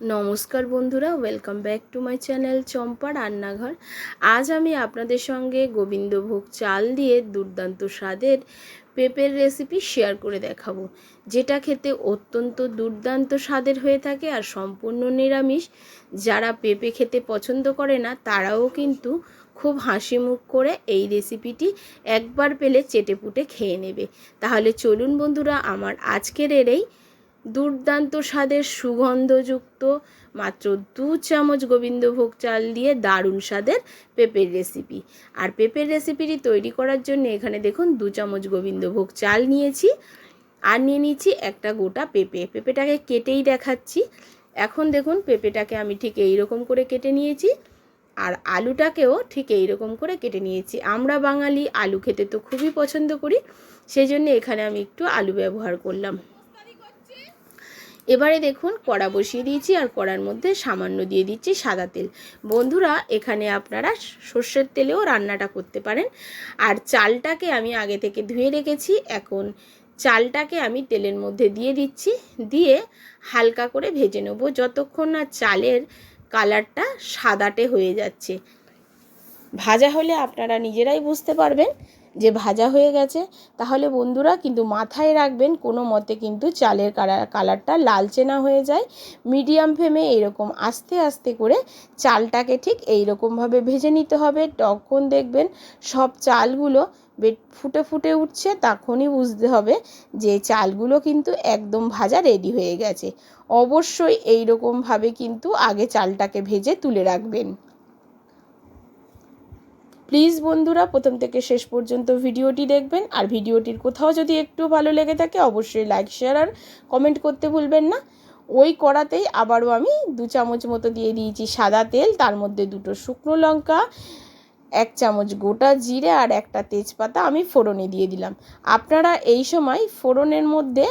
নমস্কার বন্ধুরা welcome back to my channel Champa Rannaghar. আজ আমি আপনাদের সঙ্গে গোবিন্দভোগ চাল দিয়ে দুর্দান্ত স্বাদের পেঁপের রেসিপি শেয়ার করে দেখাবো, যেটা খেতে অত্যন্ত দুর্দান্ত স্বাদের হয়ে থাকে আর সম্পূর্ণ নিরামিষ। যারা পেঁপে খেতে পছন্দ করে না, তারাও কিন্তু খুব হাসি মুখ করে এই রেসিপিটি একবার পেলে চেটেপুটে খেয়ে নেবে। তাহলে চলুন বন্ধুরা, আমার আজকের এর এই দুর্দান্ত স্বাদের সুগন্ধযুক্ত মাত্র দু চামচ গোবিন্দভোগ চাল দিয়ে দারুণ স্বাদের পেঁপের রেসিপি। আর পেঁপের রেসিপিটি তৈরি করার জন্য এখানে দেখুন দু চামচ গোবিন্দভোগ চাল নিয়েছি আর নিয়ে নিচ্ছি একটা গোটা পেঁপে। পেঁপেটাকে কেটেই দেখাচ্ছি। এখন দেখুন পেঁপেটাকে আমি ঠিক এই রকম করে কেটে নিয়েছি আর আলুটাকেও ঠিক এই রকম করে কেটে নিয়েছি। আমরা বাঙালি আলু খেতে তো খুবই পছন্দ করি, সেই জন্য এখানে আমি একটু আলু ব্যবহার করলাম। এবারে দেখুন কড়া বসিয়ে দিয়েছি আর কড়ার মধ্যে সামান্য দিয়ে দিচ্ছি সাদা তেল। বন্ধুরা, এখানে আপনারা সর্ষের তেলেও রান্নাটা করতে পারেন। আর চালটাকে আমি আগে থেকে ধুয়ে রেখেছি। এখন চালটাকে আমি তেলের মধ্যে দিয়ে দিচ্ছি। দিয়ে হালকা করে ভেজে নেব। যতক্ষণ না চালের কালারটা সাদাটে হয়ে যাচ্ছে। ভাজা হলে আপনারা নিজেরাই বুঝতে পারবেন। যে ভাজা হয়ে গেছে, তাহলে বন্ধুরা কিন্তু মাথায় রাখবেন কোনো মতে কিন্তু চালের কালার কালারটা লালচে না হয়ে যায়। মিডিয়াম ফ্লেমে এরকম আস্তে আস্তে করে চালটাকে ঠিক এইরকমভাবে ভেজে নিতে হবে। তখন দেখবেন সব চালগুলো ফুটে ফুটে উঠছে, তখনই বুঝতে হবে যে চালগুলো কিন্তু একদম ভাজা রেডি হয়ে গেছে। অবশ্যই এই রকমভাবে কিন্তু আগে চালটাকে ভেজে তুলে রাখবেন। প্লিজ বন্ধুরা, প্রথম থেকে শেষ পর্যন্ত ভিডিওটি দেখবেন। আর ভিডিওটির কোথাও যদি একটু ভালো লেগে থাকে, অবশ্যই লাইক শেয়ার আর কমেন্ট করতে ভুলবেন না। ওই কড়াতেই আবারও আমি দু চামচ মতো দিয়ে দিয়েছি সাদা তেল, তার মধ্যে দুটো শুকনো লঙ্কা, এক চামচ গোটা জিরে আর একটা তেজপাতা আমি ফোড়নে দিয়ে দিলাম। আপনারা এই সময় ফোড়নের মধ্যে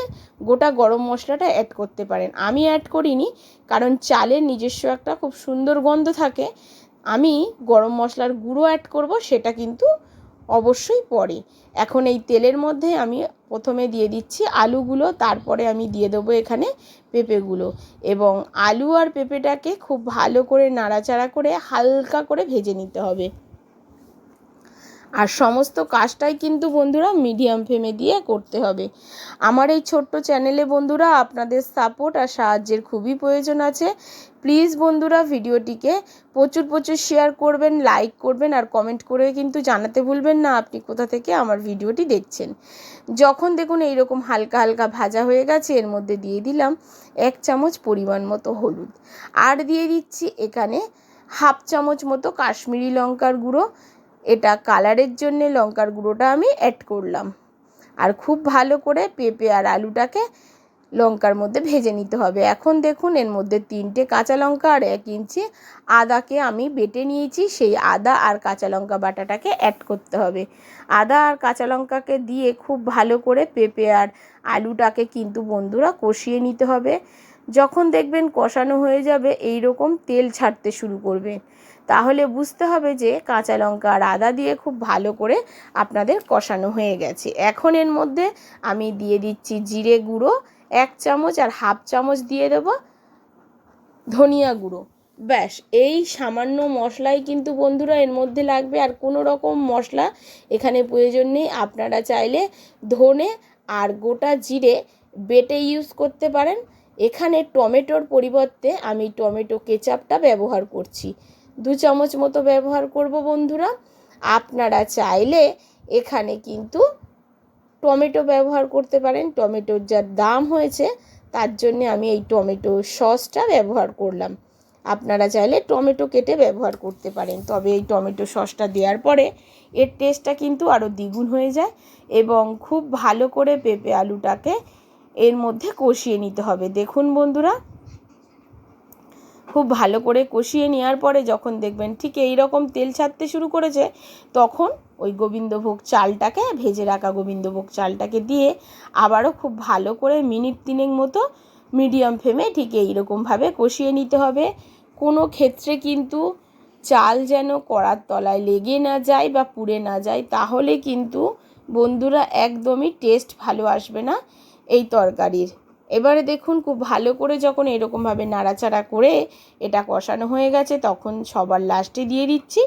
গোটা গরম মশলাটা অ্যাড করতে পারেন। আমি অ্যাড করিনি, কারণ চালের নিজস্ব একটা খুব সুন্দর গন্ধ থাকে। আমি গরম মশলার গুঁড়ো অ্যাড করব, সেটা কিন্তু অবশ্যই পরে। এখন এই তেলের মধ্যে আমি প্রথমে দিয়ে দিচ্ছি আলুগুলো, তারপরে আমি দিয়ে দেবো এখানে পেঁপেগুলো। এবং আলু আর পেঁপেটাকে খুব ভালো করে নাড়াচাড়া করে হালকা করে ভেজে নিতে হবে। আর সমস্ত কাজটাই কিন্তু বন্ধুরা মিডিয়াম ফ্লেমে দিয়ে করতে হবে। আমার এই ছোট্ট চ্যানেলে বন্ধুরা আপনাদের সাপোর্ট আর সাহায্যের খুবই প্রয়োজন আছে। প্লিজ বন্ধুরা ভিডিওটিকে প্রচুর প্রচুর শেয়ার করবেন লাইক করবেন আর কমেন্ট করে কিন্তু জানাতে ভুলবেন না, আপনি কোথা থেকে আমার ভিডিওটি দেখছেন। যখন দেখুন এইরকম হালকা হালকা ভাজা হয়ে গেছে, এর মধ্যে দিয়ে দিলাম এক চামচ পরিমাণ মতো হলুদ। আর দিয়ে দিচ্ছি এখানে হাফ চামচ মতো কাশ্মীরি লঙ্কার গুঁড়ো এটা কালারের জন্যে লঙ্কার গুঁড়োটা আমি অ্যাড করলাম। আর খুব ভালো করে পেঁপে আর আলুটাকে লঙ্কার মধ্যে ভেজে নিতে হবে। এখন দেখুন, এর মধ্যে তিনটে কাঁচা লঙ্কা আর এক ইঞ্চি আদাকে আমি বেটে নিয়েছি। সেই আদা আর কাঁচা লঙ্কা বাটাটাকে অ্যাড করতে হবে। আদা আর কাঁচা লঙ্কাকে দিয়ে খুব ভালো করে পেঁপে আর আলুটাকে কিন্তু বন্ধুরা কষিয়ে নিতে হবে। যখন দেখবেন কষানো হয়ে যাবে এই রকম তেল ছাড়তে শুরু করবে। তাহলে বুঝতে হবে যে কাঁচা লঙ্কা আর আদা দিয়ে খুব ভালো করে আপনাদের কষানো হয়ে গেছে। এখন এর মধ্যে আমি দিয়ে দিচ্ছি জিরে গুঁড়ো, এক চামচ আর হাফ চামচ দিয়ে দেব ধনিয়া গুঁড়ো। ব্যাস, এই সামান্য মশলাই কিন্তু বন্ধুরা এর মধ্যে লাগবে। আর কোনো রকম মশলা এখানে প্রয়োজন নেই। আপনারা চাইলে ধনে আর গোটা জিরে বেটে ইউজ করতে পারেন। এখানে টমেটোর পরিবর্তে আমি টমেটো কেচাপটা ব্যবহার করছি। দু চামচ মতো ব্যবহার করব বন্ধুরা। আপনারা চাইলে এখানে কিন্তু টমেটো ব্যবহার করতে পারেন। টমেটোর যা দাম হয়েছে, তার জন্যে আমি এই টমেটো সসটা ব্যবহার করলাম। আপনারা চাইলে টমেটো কেটে ব্যবহার করতে পারেন। তবে এই টমেটো সসটা দেওয়ার পরে এর টেস্টটা কিন্তু আরও দ্বিগুণ হয়ে যায় এবং খুব ভালো করে পেঁপে আলুটাকে এর মধ্যে কষিয়ে নিতে হবে। দেখুন বন্ধুরা, খুব ভালো করে কষিয়ে নেওয়ার পরে যখন দেখবেন ঠিক এই রকম তেল ছাড়তে শুরু করেছে, তখন ওই গোবিন্দভোগ চালটাকে, ভেজে রাখা গোবিন্দভোগ চালটাকে দিয়ে আবারও খুব ভালো করে মিনিট তিনেক মতো মিডিয়াম ফ্লেমে ঠিক এইরকমভাবে কষিয়ে নিতে হবে। কোনো ক্ষেত্রে কিন্তু চাল যেন কড়ার তলায় লেগে না যায় বা পুড়ে না যায়, তাহলে কিন্তু বন্ধুরা একদমই টেস্ট ভালো আসবে না। এই তরকারির। এবারে দেখুন খুব ভালো করে যখন এরকমভাবে নাড়াচাড়া করে এটা কষানো হয়ে গেছে, তখন সবার লাস্টে দিয়ে দিচ্ছি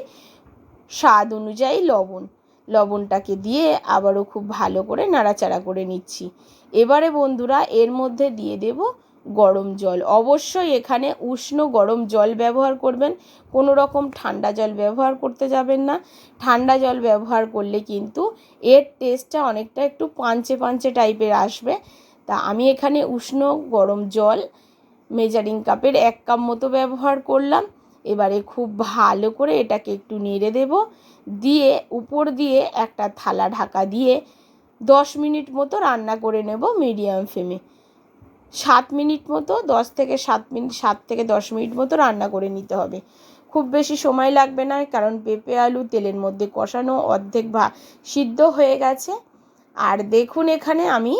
স্বাদ অনুযায়ী লবণ। লবণটাকে দিয়ে আবারও খুব ভালো করে নাড়াচাড়া করে নিচ্ছি। এবারে বন্ধুরা, এর মধ্যে দিয়ে দেব গরম জল। অবশ্যই এখানে উষ্ণ গরম জল ব্যবহার করবেন। কোনো রকম ঠান্ডা জল ব্যবহার করতে যাবেন না। ঠান্ডা জল ব্যবহার করলে কিন্তু এর টেস্টটা অনেকটা একটু পাঞ্চে পাঞ্চে টাইপের আসবে। তা আমি এখানে উষ্ণ গরম জল মেজারিং কাপের এক কাপ মতো ব্যবহার করলাম। এবারে খুব ভালো করে এটাকে একটু নেড়ে দেব। দিয়ে উপর দিয়ে একটা থালা ঢাকা দিয়ে দশ মিনিট মতো রান্না করে নেব মিডিয়াম ফ্লেমে সাত মিনিট মতো, দশ থেকে সাত মিনিট সাত থেকে দশ মিনিট মতো রান্না করে নিতে হবে। খুব বেশি সময় লাগবে না, কারণ পেঁপে, আলু তেলের মধ্যে কষানো অর্ধেক ভা, সিদ্ধ হয়ে গেছে। আর দেখুন এখানে আমি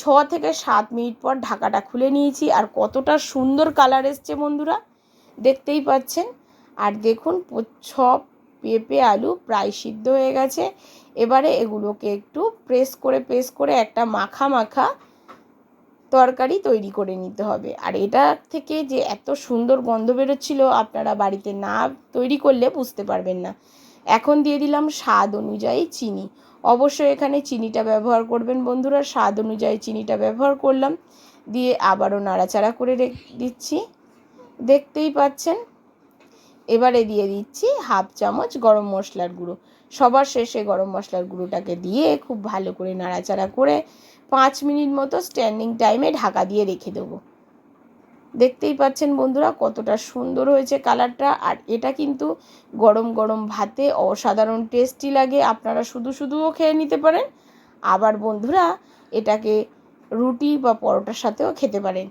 ছ থেকে সাত মিনিট পর ঢাকাটা খুলে নিয়েছি। আর কতটা সুন্দর কালার এসছে বন্ধুরা, দেখতেই পাচ্ছেন। আর দেখুন সব পেঁপে, আলু প্রায় সিদ্ধ হয়ে গেছে। এবারে এগুলোকে একটু প্রেস করে প্রেস করে একটা মাখা মাখা তরকারি তৈরি করে নিতে হবে। আর এটা থেকে যে এত সুন্দর গন্ধ বেরোচ্ছিল, আপনারা বাড়িতে না তৈরি করলে বুঝতে পারবেন না। এখন দিয়ে দিলাম স্বাদ অনুযায়ী চিনি। অবশ্যই এখানে চিনিটা ব্যবহার করবেন বন্ধুরা, স্বাদ অনুযায়ী চিনিটা ব্যবহার করলাম। দিয়ে আবারও নাড়াচাড়া করে দিচ্ছি। দেখতেই পাচ্ছেন? এবারে দিয়ে দিচ্ছি হাফ চামচ গরম মশলার গুঁড়ো। সবার শেষে গরম মশলার গুঁড়োটাকে দিয়ে খুব ভালো করে নাড়াচাড়া করে পাঁচ মিনিট মতো স্ট্যান্ডিং টাইমে ঢাকা দিয়ে রেখে দেবো। দেখতেই পাচ্ছেন বন্ধুরা কতটা সুন্দর হয়েছে কালারটা আর এটা কিন্তু গরম গরম ভাতে অসাধারণ টেস্টি লাগে। আপনারা শুধু শুধুও খেয়ে নিতে পারেন। আবার বন্ধুরা এটাকে রুটি বা পরোটার সাথেও খেতে পারেন।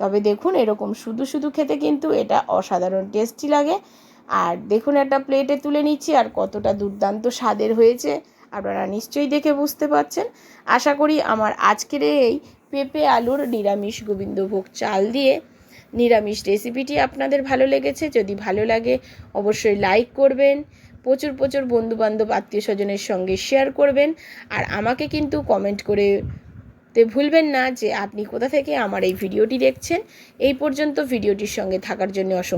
তবে দেখুন এরকম শুধু শুধু খেতে কিন্তু এটা অসাধারণ টেস্টি লাগে। আর দেখুন একটা প্লেটে তুলে নিচ্ছি আর কতটা দুর্দান্ত স্বাদের হয়েছে। আপনারা নিশ্চয়ই দেখে বুঝতে পারছেন। আশা করি আমার আজকের এই পেঁপে আলুর নিরামিষ গোবিন্দভোগ চাল দিয়ে নিরামিষ রেসিপিটি আপনাদের ভালো লেগেছে। যদি ভালো লাগে, অবশ্যই লাইক করবেন, প্রচুর প্রচুর বন্ধুবান্ধব আত্মীয় স্বজনের সঙ্গে শেয়ার করবেন, আর আমাকে কিন্তু কমেন্ট করে তে ভুলবেন না যে আপনি কোথা থেকে আমার এই ভিডিওটি দেখছেন। এই পর্যন্ত ভিডিওটির সঙ্গে থাকার জন্য অসংখ্য